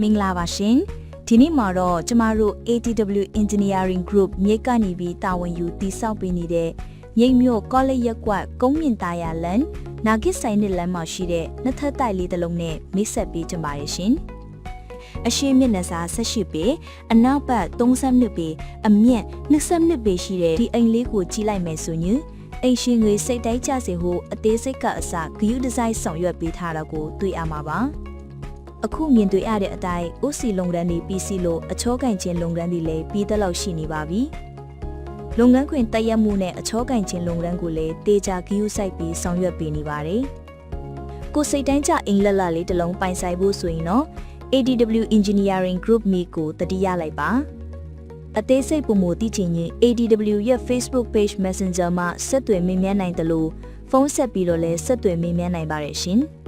မင်္ဂလာပါရှင်ဒီနေ့မှာတော့ကျမတို့ ATW Engineering Group မြိတ်ကနေပြီးတာဝန်ယူတည်ဆောက်ပေးနေတဲ့မြိတ်မြို့ကောလိပ်ရက်ကွက်ကုန်းမြင့်သားရလန်နာဂစ်ဆိုင်နစ်လမ်းမှာရှိတဲ့နှစ်ထပ်တိုက်လေးတစ်လုံးနဲ့မိတ်ဆက်ပေးကြပါရရှင်အရှိမျက်နှာစာ18ပေအနောက်ဘက်32ပေအမြင့်22ပေရှိတဲ့ဒီအိမ်လေးကိုကြည့်လိုက်မယ်ဆိုရင်အိမ်ရှင်တွေစိတ်တိုင်းကြစေဟုအသေးစိတ်ကအစဂယူဒီဇိုင်းဆောင်ရွက်ပေးထားတာကိုတွေ့ရမှာပါ အခုမြင်တွေ့ရတဲ့အတိုင်း OC လုပ်ငန်းတွေပြီးစီလို့အချောကင်ချင်းလုပ်ငန်းတွေလည်းပြီးတဲ့လောက်ရှိနေပါပြီ။လုပ်ငန်းခွင်တည့်ရက်မှုနဲ့အချောကင်ချင်းလုပ်ငန်းကိုလည်းတေချာဂီယူဆိုင်ပြီးဆောင်ရွက်ပေးနေပါတယ်။ကိုစိတ်တိုင်းကြအိမ်လက်လက်လေးတစ်လုံးပိုင်ဆိုင်ဖို့ဆိုရင်တော့ ADW Engineering Group မိကိုတတိယလိုက်ပါ။အသေးစိတ်ပုံမူသိချင်ရင် ADW ရဲ့ Facebook Page Messenger မှာဆက်သွယ်မေးမြန်းနိုင်တယ်လို့ဖုန်းဆက်ပြီးတော့လည်းဆက်သွယ်မေးမြန်းနိုင်ပါတယ်ရှင်။